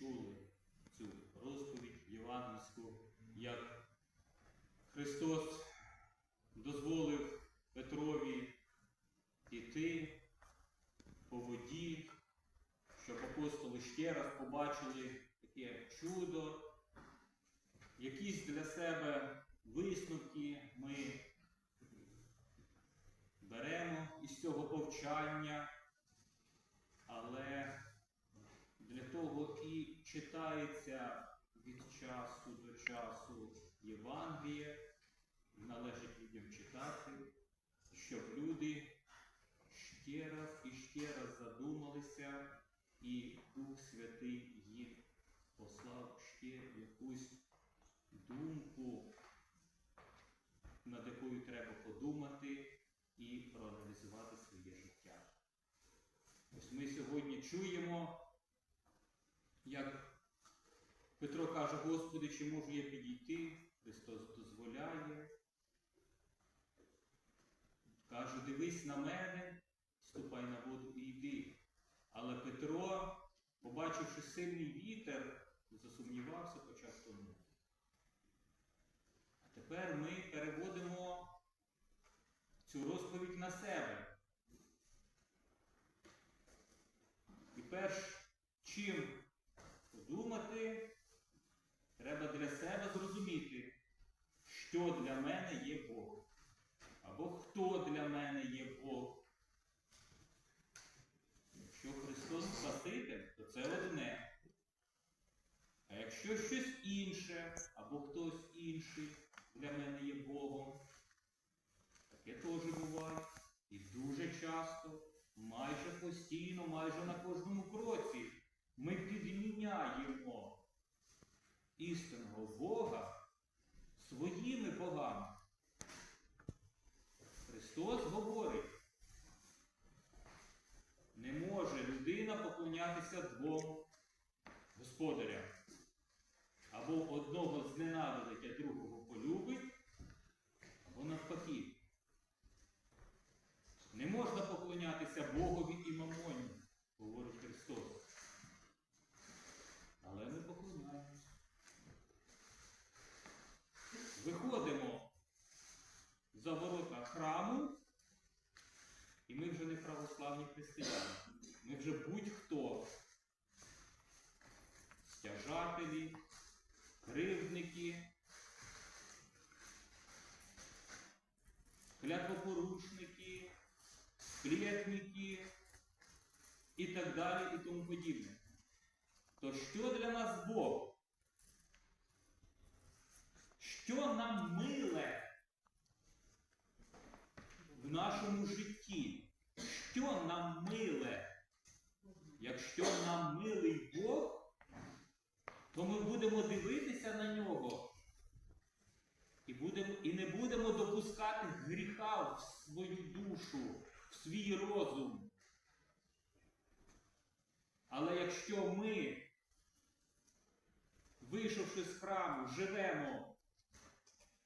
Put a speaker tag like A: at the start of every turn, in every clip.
A: чули цю розповідь євангельську, як Христос дозволив Петрові іти по воді, щоб апостоли ще раз побачили таке чудо, якісь для себе висновки ми беремо із цього повчання, але для того і читається від часу до часу Євангеліє, належить людям читати, щоб люди ще раз і ще раз задумалися, і Дух Святий їм послав ще якусь думку, над якою треба подумати і проаналізувати своє життя. Ось ми сьогодні чуємо, як Петро каже, Господи, чи можу я підійти? Христос дозволяє. Каже, дивись на мене, ступай на воду і йди. Але Петро, побачивши сильний вітер, засумнівався, почав тонути. А тепер ми переводимо цю розповідь на себе. І перш чим треба для себе зрозуміти, що для мене є Бог. Або хто для мене є Бог. Якщо Христос Спаситель, то це одне. А якщо щось інше, або хтось інший для мене є Богом, таке теж буває. І дуже часто, майже постійно, майже на кожному кроці ми підміняємо істинного Бога своїми богами. Христос говорить, не може людина поклонятися двом господарям. Або одного зненавидить, а другого полюбить, або навпаки. Не можна поклонятися Богові і мамоні, говорить Христос. Але ми поклоняємося. Виходимо за ворота храму, і ми вже не православні християни. Ми вже будь-хто. Стяжателі, кривдники, клятвопорушники, сплетники і так далі і тому подібне. То що для нас Бог? Що нам миле нашому житті? Що нам миле? Якщо нам милий Бог, то ми будемо дивитися на нього і, будемо, і не будемо допускати гріха в свою душу, в свій розум. Але якщо ми, вийшовши з храму, живемо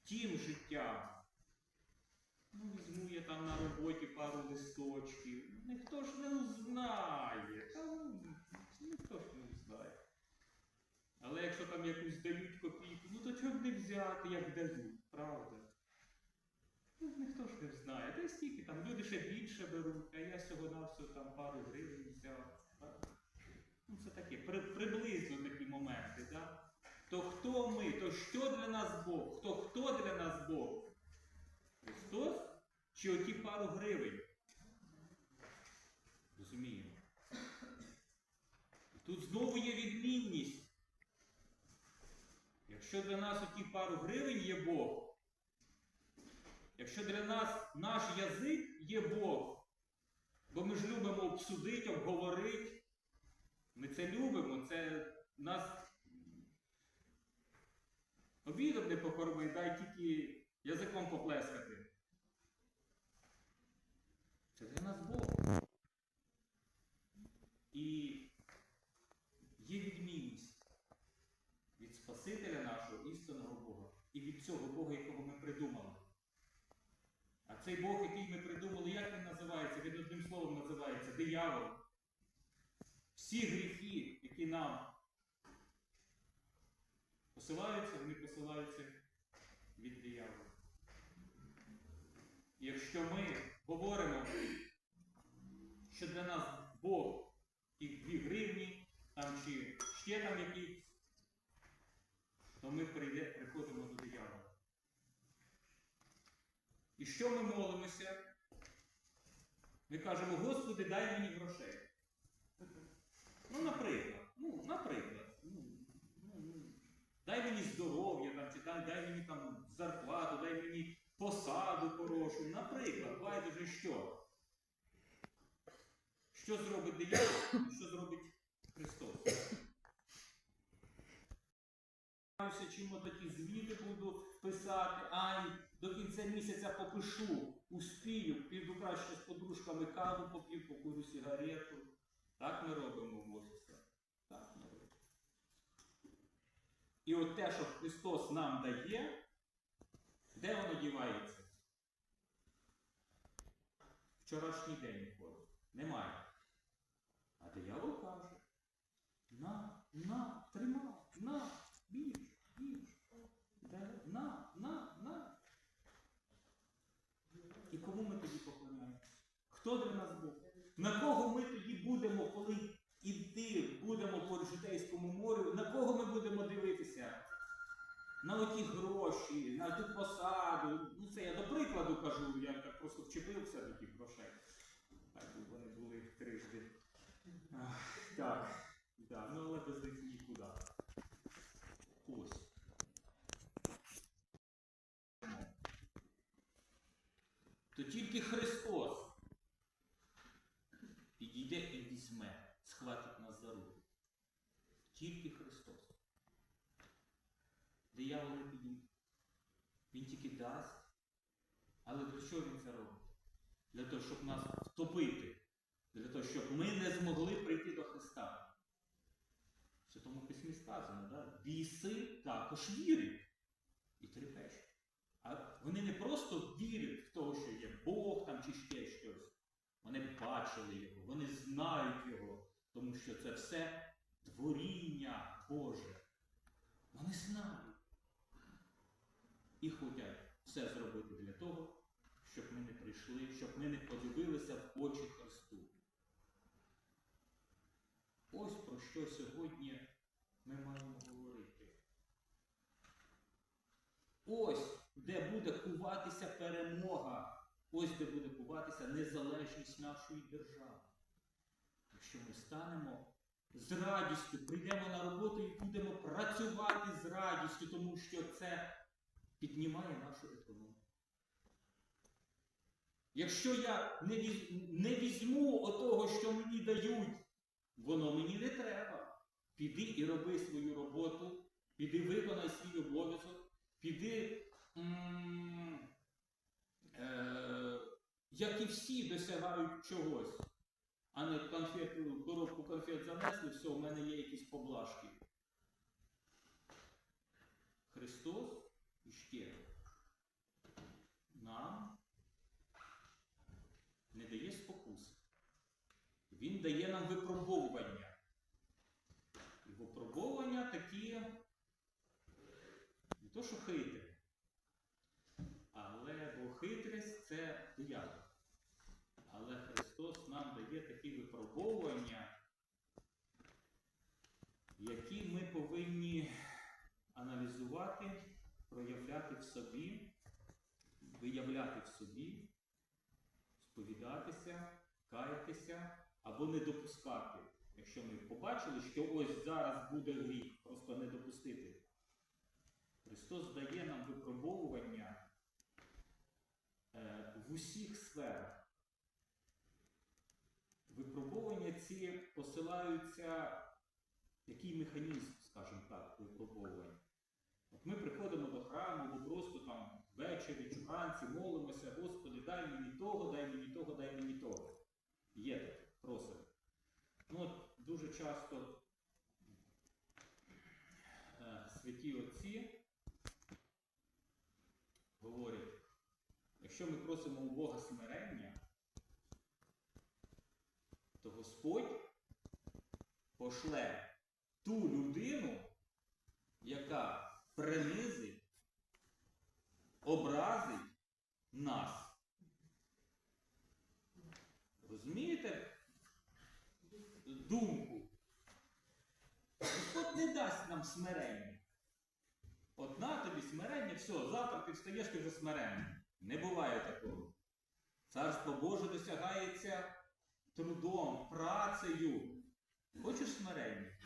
A: тим життям, ну, візьму я там на роботі пару листочків, ніхто ж не узнає. Ну, ніхто ж не узнає. Але якщо там якусь дають копійку, ну то чого б не взяти, як дають, правда? Ну, ніхто ж не знає. Та й скільки там люди ще більше беруть, а я всього на все там пару гривень взяв. Ну, це таке, при, приблизно такі моменти, да? То хто ми, то що для нас Бог? Хто хто для нас Бог? Чи оті пару гривень? Розуміємо. Тут знову є відмінність. Якщо для нас оті пару гривень є Бог, якщо для нас наш язик є Бог, бо ми ж любимо обсудити, обговорити, ми це любимо, це нас обідом не покорми, дай тільки язиком поплескати. Це для нас Бог. І є відмінність від Спасителя нашого істинного Бога і від цього Бога, якого ми придумали. А цей Бог, який ми придумали, як він називається? Він одним словом називається диявол. Всі гріхи, які нам посилаються, вони посилаються від диявола. Якщо ми говоримо, що для нас Бог і дві гривні, там чи ще там якісь, то ми прийде, приходимо до диявола. І що ми молимося? Ми кажемо, Господи, дай мені грошей. Ну, наприклад, ну, наприклад, ну, ну, ну, дай мені здоров'я, там, чи дай, дай мені там зарплату, дай мені посаду хорошу. Наприклад, байдуже що? Що зробить диявол, що зробить Христос? Чим такі звіти буду писати, ай, до кінця місяця попишу, успію, піду краще з подружками каву поп'ю, покурю сигарету. Так ми робимо в офісах. Так ми робимо. І от те, що Христос нам дає, де воно дівається? Вчорашній день входить. Немає. А диявол каже: на, на, тримай, на, більш, більш. На, на, на. І кому ми тоді поклоняємося? Хто для нас Бог? На кого ми тоді будемо, На оті гроші, на ту посаду. Ну це я до прикладу кажу, я так просто вчепився до тих грошей. Так вони були трижди. Так, да, ну але без них нікуди. Ось. То тільки Христос підійде і візьме, схватить нас за руку. Тільки Христос. Диявол не підійде. Він тільки дасть. Але для чого він це робить? Для того, щоб нас втопити. Для того, щоб ми не змогли прийти до Христа. В Святому письмі сказано, да? біси також вірять і трепещуть. А вони не просто вірять в те, що є Бог там чи ще щось. Вони бачили його, вони знають його, тому що це все творіння Боже. Вони знають. І хочуть все зробити для того, щоб ми не прийшли, щоб ми не подивилися в очі Христу. Ось про що сьогодні ми маємо говорити. Ось де буде куватися перемога, ось де буде куватися незалежність нашої держави. Якщо ми станемо з радістю, прийдемо на роботу і будемо працювати з радістю, тому що це піднімає нашу економіку. Якщо я не, віз, не візьму отого, що мені дають, воно мені не треба. Піди і роби свою роботу, піди виконай свій обов'язок, піди, м, е, як і всі досягають чогось, а не конфету, коробку конфет занесли, все, у мене є якісь поблажки. Христос іще нам не дає спокуси. Він дає нам випробовування. І випробовування такі не то, що хитрі, але бо хитрість це диявол. Але Христос нам дає такі випробовування, які ми повинні аналізувати, проявляти в собі, виявляти в собі, сповідатися, каятися або не допускати. Якщо ми побачили, що ось зараз буде гріх, просто не допустити. Христос дає нам випробовування е, в усіх сферах. Випробовування ці посилаються, який механізм, скажімо так, випробовування. От ми приходимо до храму, або просто там ввечері вранці молимося, Господи, дай мені того, дай мені того, дай мені того. Є таке, просимо. Ну от дуже часто е, святі отці говорять, якщо ми просимо у Бога смирення, то Господь пошле ту людину, яка принизить, образить нас. Розумієте думку? Господь не дасть нам смирення. Одна тобі смирення, все, завтра ти встаєш, ти вже смиренний. Не буває такого. Царство Боже досягається трудом, працею. Хочеш смирення?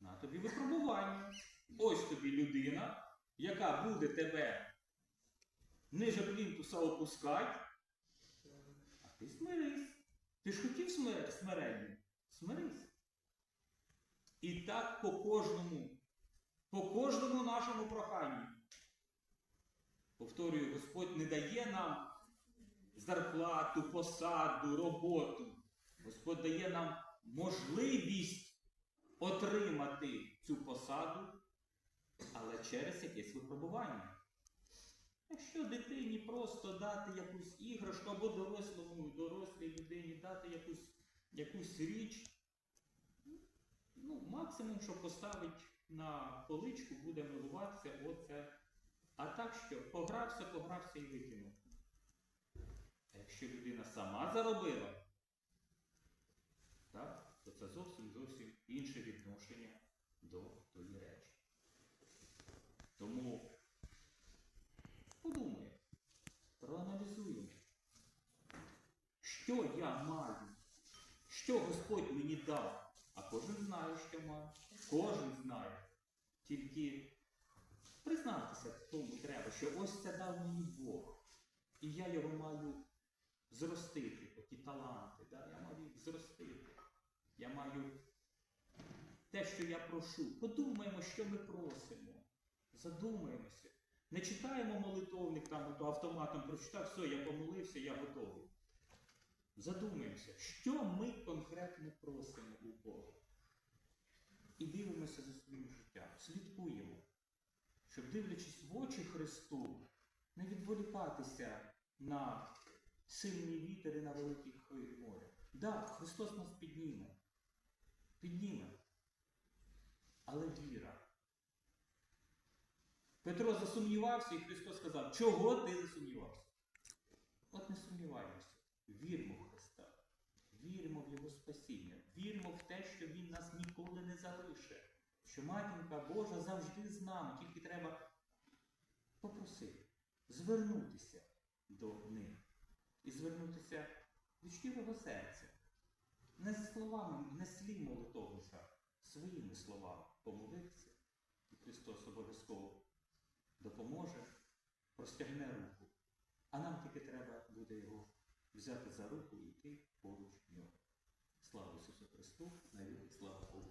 A: На тобі випробування. Ось тобі людина, яка буде тебе ниже плінтуса опускати, а ти смирись. Ти ж хотів смир- смирення? Смирись. І так по кожному, по кожному нашому проханню. Повторюю, Господь не дає нам зарплату, посаду, роботу. Господь дає нам можливість отримати цю посаду, але через якесь випробування. Якщо дитині просто дати якусь іграшку або дорослому, дорослій людині дати якусь, якусь річ, ну, максимум, що поставить на поличку, буде милуватися, оце. А так що, погрався, погрався і викинув. А якщо людина сама заробила, так, то це зовсім зовсім інше відношення до тої речі. Тому подумаємо, проаналізуємо, що я маю, що Господь мені дав, а кожен знає, що має. Кожен знає. Тільки признатися тому треба, що ось це дав мені Бог. І я його маю зростити, ті таланти. Да? Я маю їх зростити. Я маю те, що я прошу. Подумаємо, що ми просимо. Задумаємося. Не читаємо молитовник там ото автоматом прочитав, все, я помолився, я готовий. Задумаємося, що ми конкретно просимо у Бога. І дивимося за своїм життям, слідкуємо, щоб, дивлячись в очі Христу, не відволікатися на сильні вітер і на великі хвилі моря. Да, Христос нас підніме. Підніме. Але віра. Петро засумнівався, і Христос сказав, чого ти засумнівався? От не сумніваємося. Вірмо. Віримо в Його спасіння. Віримо в те, що Він нас ніколи не залише. Що матінка Божа завжди з нами. Тільки треба попросити, звернутися до них. І звернутися від щирого серця. Не з словами, не слів молитовника, своїми словами помолитися. І Христос обов'язково допоможе, простягне руку. А нам тільки треба буде його взяти за руку і йти поруч нього. Слава Ісусу Христу, навіть слава Богу.